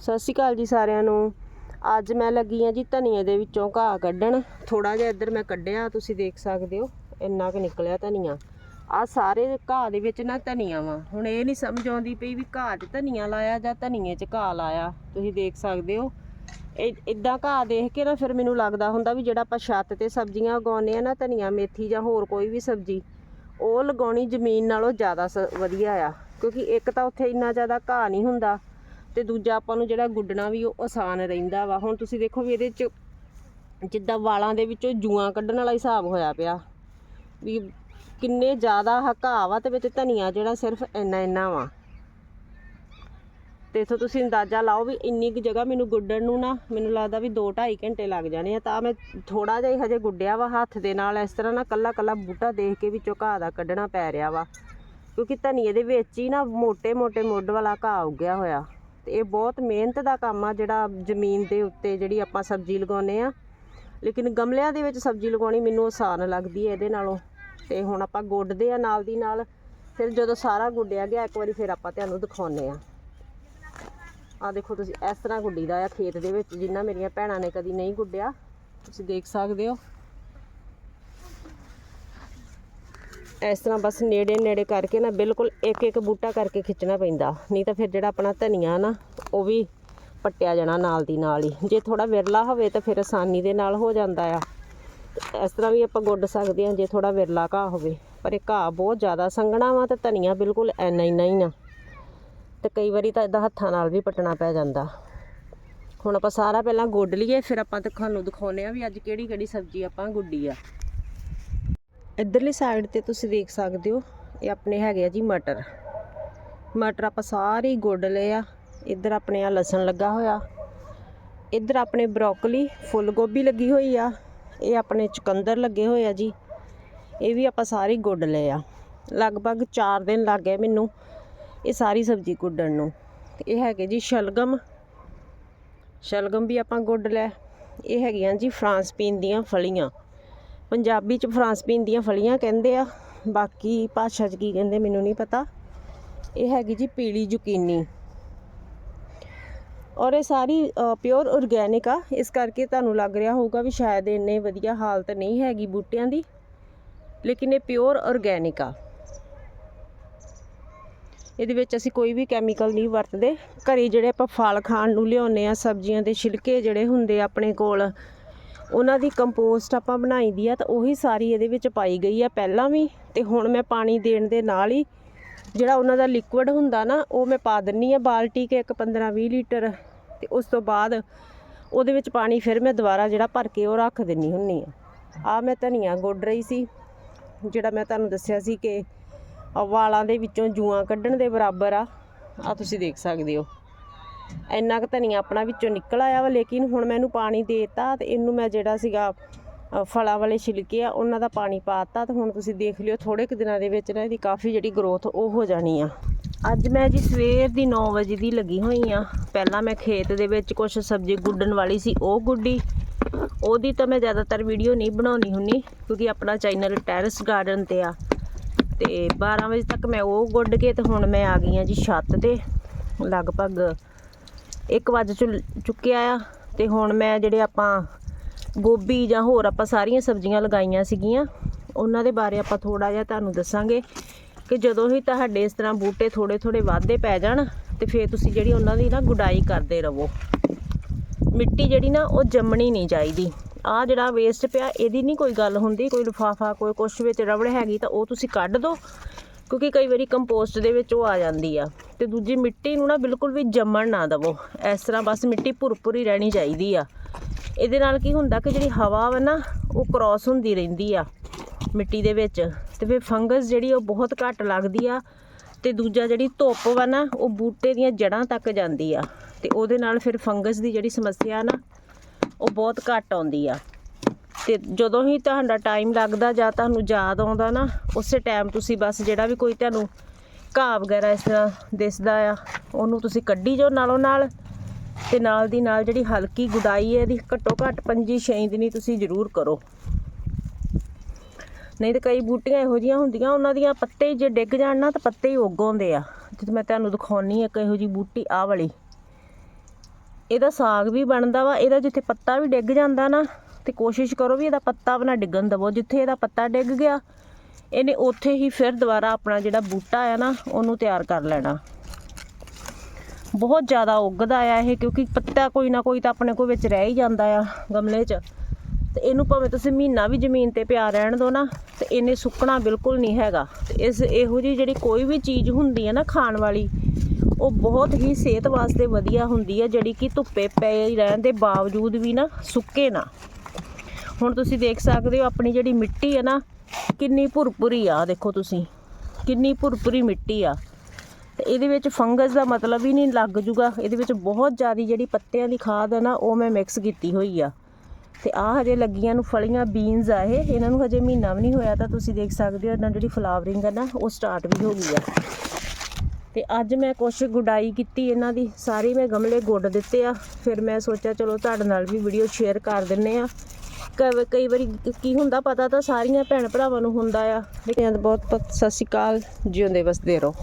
ਸਤਿ ਸ਼੍ਰੀ ਅਕਾਲ ਜੀ ਸਾਰਿਆਂ ਨੂੰ। ਅੱਜ ਮੈਂ ਲੱਗੀ ਆ ਜੀ ਧਨੀਏ ਦੇ ਵਿੱਚੋਂ ਘਾਹ ਕੱਢਣ। ਥੋੜਾ ਜਿਹਾ ਇੱਧਰ ਮੈਂ ਕੱਢਿਆ, ਤੁਸੀਂ ਦੇਖ ਸਕਦੇ ਹੋ। ਇੰਨਾ ਕੁ ਨਿਕਲਿਆ ਧਨੀਆ। ਆ ਸਾਰੇ ਘਾਹ ਦੇ ਵਿੱਚ ਨਾ ਧਨੀਆ ਵਾ। ਹੁਣ ਇਹ ਨਹੀਂ ਸਮਝ ਆਉਂਦੀ ਪਈ ਵੀ ਘਾਹ 'ਚ ਧਨੀਆ ਲਾਇਆ ਜਾਂ ਧਨੀਏ 'ਚ ਘਾਹ ਲਾਇਆ। ਤੁਸੀਂ ਦੇਖ ਸਕਦੇ ਹੋ। ਇਹ ਇਦਾਂ ਘਾਹ ਦੇਖ ਕੇ ਨਾ ਫਿਰ ਮੈਨੂੰ ਲੱਗਦਾ ਹੁੰਦਾ ਵੀ ਜਿਹੜਾ ਆਪਾਂ ਛੱਤ ਤੇ ਸਬਜ਼ੀਆਂ ਉਗਾਉਂਦੇ ਆ ਨਾ ਧਨੀਆ, ਮੇਥੀ ਜਾਂ ਹੋਰ ਕੋਈ ਵੀ ਸਬਜ਼ੀ, ਉਹ ਲਗਾਉਣੀ ਜ਼ਮੀਨ ਨਾਲੋਂ ਜ਼ਿਆਦਾ ਸ- ਵਧੀਆ ਆ। ਕਿਉਂਕਿ ਇੱਕ ਤਾਂ ਉੱਥੇ ਇੰਨਾ ਜ਼ਿਆਦਾ ਘਾਹ ਨਹੀਂ ਹੁੰਦਾ। ਤੇ ਦੂਜਾ ਆਪਾਂ ਨੂੰ ਜਿਹੜਾ ਗੁੱਡਣਾ ਵੀ ਉਹ ਆਸਾਨ ਰਹਿੰਦਾ ਵਾ। ਹੁਣ ਤੁਸੀਂ ਦੇਖੋ ਵੀ ਇਹਦੇ 'ਚ ਜਿੱਦਾਂ ਵਾਲਾਂ ਦੇ ਵਿੱਚੋਂ ਜੂਆਂ ਕੱਢਣ ਵਾਲਾ ਹਿਸਾਬ ਹੋਇਆ ਪਿਆ। ਵੀ ਕਿੰਨੇ ਜ਼ਿਆਦਾ ਹਕਾ ਵਾ ਤੇ ਵਿੱਚ ਧਨੀਆ ਜਿਹੜਾ ਸਿਰਫ ਇੰਨਾ ਇੰਨਾ ਵਾ। ਤੇ ਇਥੋਂ ਤੁਸੀਂ ਅੰਦਾਜ਼ਾ ਲਾਓ ਵੀ ਇੰਨੀ ਕੁ ਜਗ੍ਹਾ ਮੈਨੂੰ ਗੁੱਡਣ ਨੂੰ ਨਾ ਮੈਨੂੰ ਲੱਗਦਾ ਵੀ 2 2.5 ਘੰਟੇ ਲੱਗ ਜਾਣੇ ਆ। ਤਾਂ ਮੈਂ ਥੋੜਾ ਜਿਹਾ ਹੀ ਹਜੇ ਗੁੱਡਿਆ ਵਾ ਹੱਥ ਦੇ ਨਾਲ। ਇਸ ਤਰ੍ਹਾਂ ਨਾ ਕੱਲਾ ਕੱਲਾ ਬੂਟਾ ਦੇਖ ਕੇ ਵਿੱਚੋਂ ਘਾਹ ਦਾ ਕੱਢਣਾ ਪੈ ਰਿਹਾ ਵਾ। ਕਿਉਂਕਿ ਧਨੀਏ ਦੇ ਵਿੱਚ ਹੀ ਨਾ ਮੋٹے ਮੋٹے ਮੋਢ ਵਾਲਾ ਘਾਹ ਉੱਗਿਆ ਹੋਇਆ। ਤੇ ਇਹ ਬਹੁਤ ਮਿਹਨਤ ਦਾ ਕੰਮ ਆ, ਜਿਹੜਾ ਜ਼ਮੀਨ ਦੇ ਉੱਤੇ ਜਿਹੜੀ ਆਪਾਂ ਸਬਜ਼ੀ ਲਗਾਉਂਦੇ ਆ। ਲੇਕਿਨ ਗਮਲਿਆਂ ਦੇ ਵਿੱਚ ਸਬਜ਼ੀ ਲਗਾਉਣੀ ਮੈਨੂੰ ਆਸਾਨ ਲੱਗਦੀ ਹੈ ਇਹਦੇ ਨਾਲੋਂ। ਤੇ ਹੁਣ ਆਪਾਂ ਗੁੱਡਦੇ ਆ ਨਾਲ ਦੀ ਨਾਲ, ਫਿਰ ਜਦੋਂ ਸਾਰਾ ਗੁੱਡਿਆ ਗਿਆ, ਇੱਕ ਵਾਰੀ ਫਿਰ ਆਪਾਂ ਤੁਹਾਨੂੰ ਦਿਖਾਉਂਦੇ ਆ। ਆ ਦੇਖੋ ਤੁਸੀਂ, ਇਸ ਤਰ੍ਹਾਂ ਗੁੱਡੀਦਾ ਆ ਖੇਤ ਦੇ ਵਿੱਚ, ਜਿੰਨਾ ਮੇਰੀਆਂ ਭੈਣਾਂ ਨੇ ਕਦੀ ਨਹੀਂ ਗੁੱਡਿਆ। ਤੁਸੀਂ ਦੇਖ ਸਕਦੇ ਹੋ। ਇਸ ਤਰ੍ਹਾਂ ਬਸ ਨੇੜੇ ਨੇੜੇ ਕਰਕੇ ਨਾ ਬਿਲਕੁਲ ਇੱਕ ਇੱਕ ਬੂਟਾ ਕਰਕੇ ਖਿੱਚਣਾ ਪੈਂਦਾ। ਨਹੀਂ ਤਾਂ ਫਿਰ ਜਿਹੜਾ ਆਪਣਾ ਧਨੀਆ ਨਾ, ਉਹ ਵੀ ਪੱਟਿਆ ਜਾਣਾ ਨਾਲ ਦੀ ਨਾਲ ਹੀ। ਜੇ ਥੋੜਾ ਵਿਰਲਾ ਹੋਵੇ ਤਾਂ ਫਿਰ ਆਸਾਨੀ ਦੇ ਨਾਲ ਹੋ ਜਾਂਦਾ ਆ। ਇਸ ਤਰ੍ਹਾਂ ਵੀ ਆਪਾਂ ਗੁੱਡ ਸਕਦੇ ਹਾਂ, ਜੇ ਥੋੜਾ ਵਿਰਲਾ ਘਾਹ ਹੋਵੇ। ਪਰ ਇਹ ਘਾਹ ਬਹੁਤ ਜ਼ਿਆਦਾ ਸੰਘਣਾ ਵਾ ਤੇ ਧਨੀਆ ਬਿਲਕੁਲ ਐਨਾ ਇੰਨਾ ਹੀ ਨਾ ਤੇ ਕਈ ਵਾਰੀ ਤਾਂ ਇਦਾਂ ਹੱਥਾਂ ਨਾਲ ਵੀ ਪਟਣਾ ਪੈ ਜਾਂਦਾ। ਹੁਣ ਆਪਾਂ ਸਾਰਾ ਪਹਿਲਾਂ ਗੁੱਡ ਲਈਏ, ਫਿਰ ਆਪਾਂ ਤੁਹਾਨੂੰ ਦਿਖਾਉਂਦੇ ਆ ਵੀ ਅੱਜ ਕਿਹੜੀ ਕਿਹੜੀ ਸਬਜ਼ੀ ਆਪਾਂ ਗੁੱਡੀ ਆ। ਇੱਧਰਲੀ ਸਾਈਡ ਤੇ ਤੁਸੀਂ ਦੇਖ ਸਕਦੇ ਹੋ, ਇਹ ਆਪਣੇ ਹੈਗੇ ਆ ਜੀ ਮਟਰ। ਮਟਰ ਆਪਾਂ ਸਾਰੇ ਹੀ ਗੁੱਡ ਲਏ ਆ। ਇੱਧਰ ਆਪਣੇ ਆ ਲਸਣ ਲੱਗਾ ਹੋਇਆ। ਇੱਧਰ ਆਪਣੇ ਬਰੋਕਲੀ ਫੁੱਲ ਗੋਭੀ ਲੱਗੀ ਹੋਈ ਆ। ਇਹ ਆਪਣੇ ਚੁਕੰਦਰ ਲੱਗੇ ਹੋਏ ਆ ਜੀ। ਇਹ ਵੀ ਆਪਾਂ ਸਾਰੇ ਗੁੱਡ ਲਏ ਆ। ਲਗਭਗ 4 ਦਿਨ ਲੱਗ ਗਏ ਮੈਨੂੰ ਇਹ ਸਾਰੀ ਸਬਜ਼ੀ ਗੁੱਡਣ ਨੂੰ। ਇਹ ਹੈਗੇ ਜੀ ਸ਼ਲਗਮ। ਸ਼ਲਗਮ ਵੀ ਆਪਾਂ ਗੁੱਡ ਲੈ ਇਹ ਹੈਗੀਆਂ ਜੀ ਫਰਾਂਸ ਪੀਨ ਦੀਆਂ ਫਲੀਆਂ। ਪੰਜਾਬੀ ਚ ਫਰਾਂਸ ਪੀਨ ਦੀਆਂ ਫਲੀਆਂ ਕਹਿੰਦੇ ਆ, ਬਾਕੀ ਭਾਸ਼ਾ ਚ ਕੀ ਕਹਿੰਦੇ ਮੈਨੂੰ ਨਹੀਂ ਪਤਾ। ਇਹ ਹੈਗੀ ਜੀ ਪੀਲੀ ਜ਼ੁਕੀਨੀ ਔਰ ਇਹ ਸਾਰੀ ਪਿਓਰ ਆਰਗੈਨਿਕ ਆ। ਇਸ ਕਰਕੇ ਤੁਹਾਨੂੰ ਲੱਗ ਰਿਹਾ ਹੋਊਗਾ ਵੀ ਸ਼ਾਇਦ ਇੰਨੇ ਵਧੀਆ ਹਾਲਤ ਨਹੀਂ ਹੈਗੀ ਬੂਟਿਆਂ ਦੀ, ਲੇਕਿਨ ਇਹ ਪਿਓਰ ਆਰਗੈਨਿਕ ਆ। ਇਹਦੇ ਵਿੱਚ ਅਸੀਂ ਕੋਈ ਵੀ ਕੈਮੀਕਲ ਨਹੀਂ ਵਰਤਦੇ। ਘਰੇ ਜਿਹੜੇ ਆਪਾਂ ਫਲ ਖਾਣ ਨੂੰ ਲਿਆਉਂਦੇ ਆ, ਸਬਜ਼ੀਆਂ ਦੇ ਛਿਲਕੇ ਜਿਹੜੇ ਹੁੰਦੇ ਆਪਣੇ ਕੋਲ ਉਹਨਾਂ ਦੀ ਕੰਪੋਸਟ ਆਪਾਂ ਬਣਾਈ ਦੀ ਆ ਤਾਂ ਉਹੀ ਸਾਰੀ ਇਹਦੇ ਵਿੱਚ ਪਾਈ ਗਈ ਆ ਪਹਿਲਾਂ ਵੀ ਤੇ ਹੁਣ ਮੈਂ ਪਾਣੀ ਦੇਣ ਦੇ ਨਾਲ ਹੀ ਜਿਹੜਾ ਉਹਨਾਂ ਦਾ ਲਿਕੁਇਡ ਹੁੰਦਾ ਨਾ, ਉਹ ਮੈਂ ਪਾ ਦਿੰਨੀ ਆ ਬਾਲਟੀ ਕੇ ਇੱਕ 15 20 ਲੀਟਰ ਤੇ ਉਸ ਤੋਂ ਬਾਅਦ ਉਹਦੇ ਵਿੱਚ ਪਾਣੀ ਫਿਰ ਮੈਂ ਦੁਬਾਰਾ ਜਿਹੜਾ ਭਰ ਕੇ ਉਹ ਰੱਖ ਦਿੰਨੀ ਹੁੰਨੀ ਆ। ਆ ਮੈਂ ਧਨੀਆ ਗੁੱਡ ਰਹੀ ਸੀ, ਜਿਹੜਾ ਮੈਂ ਤੁਹਾਨੂੰ ਦੱਸਿਆ ਸੀ ਕਿ ਵਾਲਾਂ ਦੇ ਵਿੱਚੋਂ ਜੂਆਂ ਕੱਢਣ ਦੇ ਬਰਾਬਰ ਆ। ਆ ਤੁਸੀਂ ਦੇਖ ਸਕਦੇ ਹੋ। ਇੰਨਾ ਕੁ ਧਨੀਆ ਆਪਣਾ ਵਿੱਚੋਂ ਨਿਕਲ ਆਇਆ ਵਾ, ਲੇਕਿਨ ਹੁਣ ਮੈਂ ਇਹਨੂੰ ਪਾਣੀ ਦੇਤਾ ਤੇ ਇਹਨੂੰ ਮੈਂ ਜਿਹੜਾ ਸੀਗਾ ਫਲਾਂ ਵਾਲੇ ਛਿਲਕੇ ਆ, ਉਹਨਾਂ ਦਾ ਪਾਣੀ ਪਾਤਾ ਤੇ ਹੁਣ ਤੁਸੀਂ ਦੇਖ ਲਿਓ ਥੋੜੇ ਕੁ ਦਿਨਾਂ ਦੇ ਵਿੱਚ ਨਾ ਇਹਦੀ ਕਾਫੀ ਜਿਹੜੀ ਗਰੋਥ ਉਹ ਹੋ ਜਾਣੀ ਆ। ਅੱਜ ਮੈਂ ਜੀ ਸਵੇਰ ਦੀ 9 ਵਜੇ ਦੀ ਲੱਗੀ ਹੋਈ ਆ। ਪਹਿਲਾਂ ਮੈਂ ਖੇਤ ਦੇ ਵਿੱਚ ਕੁਝ ਸਬਜ਼ੀ ਗੁੱਡਣ ਵਾਲੀ ਸੀ, ਉਹ ਗੁੱਡੀ। ਉਹਦੀ ਤਾਂ ਮੈਂ ਜ਼ਿਆਦਾਤਰ ਵੀਡੀਓ ਨਹੀਂ ਬਣਾਉਣੀ ਹੁੰਨੀ ਕਿਉਂਕਿ ਆਪਣਾ ਚੈਨਲ ਟੈਰਸ ਗਾਰਡਨ ਤੇ ਆ। ਤੇ 12 ਵਜੇ ਤੱਕ ਮੈਂ ਉਹ ਗੁੱਡ ਕੇ ਤੇ ਹੁਣ ਮੈਂ ਆ ਗਈ ਆ ਜੀ ਛੱਤ ਤੇ, ਲਗਭਗ 1 ਵਜ ਚੁ- ਚੁੱਕਿਆ ਆ ਤੇ ਹੁਣ ਮੈਂ ਜਿਹੜੇ ਆਪਾਂ ਗੋਭੀ ਜਾਂ ਹੋਰ ਆਪਾਂ ਸਾਰੀਆਂ ਸਬਜ਼ੀਆਂ ਲਗਾਈਆਂ ਸੀਗੀਆਂ, ਉਹਨਾਂ ਦੇ ਬਾਰੇ ਆਪਾਂ ਥੋੜਾ ਜਿਹਾ ਤੁਹਾਨੂੰ ਦੱਸਾਂਗੇ ਕਿ ਜਦੋਂ ਹੀ ਤੁਹਾਡੇ ਇਸ ਤਰ੍ਹਾਂ ਬੂਟੇ ਥੋੜੇ ਥੋੜੇ ਵਾਧੇ ਪੈ ਜਾਣ, ਤੇ ਫਿਰ ਤੁਸੀਂ ਜਿਹੜੀ ਉਹਨਾਂ ਦੀ ਨਾ ਗੁਡਾਈ ਕਰਦੇ ਰਹੋ ਮਿੱਟੀ ਜਿਹੜੀ ਨਾ ਉਹ ਜੰਮਣੀ ਨਹੀਂ ਚਾਹੀਦੀ। ਆ ਜਿਹੜਾ ਵੇਸਟ ਪਿਆ, ਇਹਦੀ ਨਹੀਂ ਕੋਈ ਗੱਲ ਹੁੰਦੀ, ਕੋਈ ਲਿਫਾਫਾ, ਕੋਈ ਕੁਛ ਵਿੱਚ ਰਬੜ ਹੈਗੀ ਤਾਂ ਉਹ ਤੁਸੀਂ ਕੱਢ ਦਿਓ ਕਿਉਂਕਿ ਕਈ ਵਾਰੀ ਕੰਪੋਸਟ ਦੇ ਵਿੱਚ ਉਹ ਆ ਜਾਂਦੀ ਆ ਤੇ ਦੂਜੀ ਮਿੱਟੀ ਨੂੰ ਨਾ ਬਿਲਕੁਲ ਵੀ ਜੰਮਣ ਨਾ ਦਵੋ। ਇਸ ਤਰ੍ਹਾਂ ਬਸ ਮਿੱਟੀ ਭੁਰਭੁਰੀ ਰਹਿਣੀ ਚਾਹੀਦੀ ਆ। ਇਹਦੇ ਨਾਲ ਕੀ ਹੁੰਦਾ ਕਿ ਜਿਹੜੀ ਹਵਾ ਵਾ ਨਾ, ਉਹ ਕ੍ਰਾਸ ਹੁੰਦੀ ਰਹਿੰਦੀ ਆ ਮਿੱਟੀ ਦੇ ਵਿੱਚ ਤੇ ਫਿਰ ਫੰਗਸ ਜਿਹੜੀ ਉਹ ਬਹੁਤ ਘੱਟ ਲੱਗਦੀ ਆ ਤੇ ਦੂਜਾ ਜਿਹੜੀ ਧੁੱਪ ਵਾ ਨਾ, ਉਹ ਬੂਟੇ ਦੀਆਂ ਜੜ੍ਹਾਂ ਤੱਕ ਜਾਂਦੀ ਆ ਤੇ ਉਹਦੇ ਨਾਲ ਫਿਰ ਫੰਗਸ ਦੀ ਜਿਹੜੀ ਸਮੱਸਿਆ ਨਾ, ਉਹ ਬਹੁਤ ਘੱਟ ਆਉਂਦੀ ਆ। ਤੇ ਜਦੋਂ ਹੀ ਤੁਹਾਡਾ ਟਾਈਮ ਲੱਗਦਾ ਜਾਂ ਤੁਹਾਨੂੰ ਯਾਦ ਆਉਂਦਾ ਨਾ, ਉਸੇ ਟਾਈਮ ਤੁਸੀਂ ਬਸ ਜਿਹੜਾ ਵੀ ਕੋਈ ਤੁਹਾਨੂੰ ਘਾਹ ਵਗੈਰਾ ਇਸ ਤਰ੍ਹਾਂ ਦਿਸਦਾ ਆ, ਉਹਨੂੰ ਤੁਸੀਂ ਕੱਢੀ ਜਾਓ ਨਾਲੋਂ ਨਾਲ ਤੇ ਨਾਲ ਦੀ ਨਾਲ ਜਿਹੜੀ ਹਲਕੀ ਗੁਡਾਈ ਹੈ ਇਹਦੀ ਘੱਟੋ ਘੱਟ 5-6 ਦਿਨੀ ਤੁਸੀਂ ਜ਼ਰੂਰ ਕਰੋ। ਨਹੀਂ ਤੇ ਕਈ ਬੂਟੀਆਂ ਇਹੋ ਜੀਆਂ ਹੁੰਦੀਆਂ, ਉਹਨਾਂ ਦੀਆਂ ਪੱਤੇ ਜੇ ਡਿੱਗ ਜਾਣ ਨਾ ਤਾਂ ਪੱਤੇ ਹੀ ਉੱਗ ਆਉਂਦੇ ਆ। ਤੇ ਮੈਂ ਤੁਹਾਨੂੰ ਦਿਖਾਉਣੀ ਇੱਕ ਇਹੋ ਜੀ ਬੂਟੀ, ਆਹ ਵਾਲੀ। ਇਹਦਾ ਸਾਗ ਵੀ ਬਣਦਾ ਵਾ, ਇਹਦਾ ਜਿੱਥੇ ਪੱਤਾ ਵੀ ਡਿੱਗ ਜਾਂਦਾ ਨਾ ਤੇ ਕੋਸ਼ਿਸ਼ ਕਰੋ ਵੀ ਇਹਦਾ ਪੱਤਾ ਵੀ ਨਾ ਡਿੱਗਣ ਦਵੋ, ਜਿੱਥੇ ਇਹਦਾ ਪੱਤਾ ਡਿੱਗ ਗਿਆ, ਇਹਨੇ ਉੱਥੇ ਹੀ ਫਿਰ ਦੁਬਾਰਾ ਆਪਣਾ ਜਿਹੜਾ ਬੂਟਾ ਆ ਨਾ, ਉਹਨੂੰ ਤਿਆਰ ਕਰ ਲੈਣਾ। ਬਹੁਤ ਜ਼ਿਆਦਾ ਉੱਗਦਾ ਆ ਇਹ, ਕਿਉਂਕਿ ਪੱਤਾ ਕੋਈ ਨਾ ਕੋਈ ਤਾਂ ਆਪਣੇ ਕੋਲ ਵਿੱਚ ਰਹਿ ਹੀ ਜਾਂਦਾ ਆ ਗਮਲੇ 'ਚ। ਤੇ ਇਹਨੂੰ ਭਾਵੇਂ ਤੁਸੀਂ ਮਹੀਨਾ ਵੀ ਜ਼ਮੀਨ ਤੇ ਪਿਆ ਰਹਿਣ ਦਿਓ ਨਾ, ਤੇ ਇਹਨੇ ਸੁੱਕਣਾ ਬਿਲਕੁਲ ਨਹੀਂ ਹੈਗਾ। ਤੇ ਇਸ ਇਹੋ ਜਿਹੀ ਜਿਹੜੀ ਕੋਈ ਵੀ ਚੀਜ਼ ਹੁੰਦੀ ਹੈ ਨਾ ਖਾਣ ਵਾਲੀ, ਉਹ ਬਹੁਤ ਹੀ ਸਿਹਤ ਵਾਸਤੇ ਵਧੀਆ ਹੁੰਦੀ ਹੈ ਜਿਹੜੀ ਕਿ ਧੁੱਪੇ ਪਏ ਰਹਿਣ ਦੇ ਬਾਵਜੂਦ ਵੀ ਨਾ ਸੁੱਕੇ ਨਾ। ਹੁਣ ਤੁਸੀਂ ਦੇਖ ਸਕਦੇ ਹੋ ਆਪਣੀ ਜਿਹੜੀ ਮਿੱਟੀ ਹੈ ਨਾ, ਕਿੰਨੀ ਭੁਰਭੁਰੀ ਆ, ਦੇਖੋ ਤੁਸੀਂ। ਕਿੰਨੀ ਭੁਰਭੁਰੀ ਮਿੱਟੀ ਆ। ਤੇ ਇਹਦੇ ਵਿੱਚ ਫੰਗਸ ਦਾ ਮਤਲਬ ਹੀ ਨਹੀਂ ਲੱਗ ਜੂਗਾ। ਇਹਦੇ ਵਿੱਚ ਬਹੁਤ ਜ਼ਿਆਦੀ ਜਿਹੜੀ ਪੱਤਿਆਂ ਦੀ ਖਾਦ ਹੈ ਨਾ, ਉਹ ਮੈਂ ਮਿਕਸ ਕੀਤੀ ਹੋਈ ਆ। ਤੇ ਆਹ ਹਜੇ ਲੱਗੀਆਂ ਨੂੰ ਫਲੀਆਂ ਬੀਨਸ ਆ ਇਹ। ਇਹਨਾਂ ਨੂੰ ਹਜੇ ਮਹੀਨਾ ਵੀ ਨਹੀਂ ਹੋਇਆ ਤਾਂ ਤੁਸੀਂ ਦੇਖ ਸਕਦੇ ਹੋ ਇਹਨਾਂ ਜਿਹੜੀ ਫਲਾਵਰਿੰਗ ਹੈ ਨਾ, ਉਹ ਸਟਾਰਟ ਵੀ ਹੋ ਗਈ ਆ। ਤੇ ਅੱਜ ਮੈਂ ਕੁਛ ਗੁਡਾਈ ਕੀਤੀ ਇਹਨਾਂ ਦੀ। ਸਾਰੇ ਮੈਂ ਗਮਲੇ ਗੁੱਡ ਦਿੱਤੇ ਆ। ਫਿਰ ਮੈਂ ਸੋਚਿਆ ਚਲੋ ਤੁਹਾਡੇ ਨਾਲ ਵੀ ਵੀਡੀਓ ਸ਼ੇਅਰ ਕਰ ਦਿੰਨੇ ਆ। ਕਈ ਵਾਰੀ ਕੀ ਹੁੰਦਾ ਪਤਾ ਤਾਂ ਸਾਰੀਆਂ ਭੈਣ ਭਰਾਵਾਂ ਨੂੰ ਹੁੰਦਾ ਆ। ਲੇਕਿਨ ਬਹੁਤ ਬਹੁਤ ਸਤਿ ਸ਼੍ਰੀ ਅਕਾਲ। ਜਿਉਂਦੇ ਵਸਦੇ ਰਹੋ।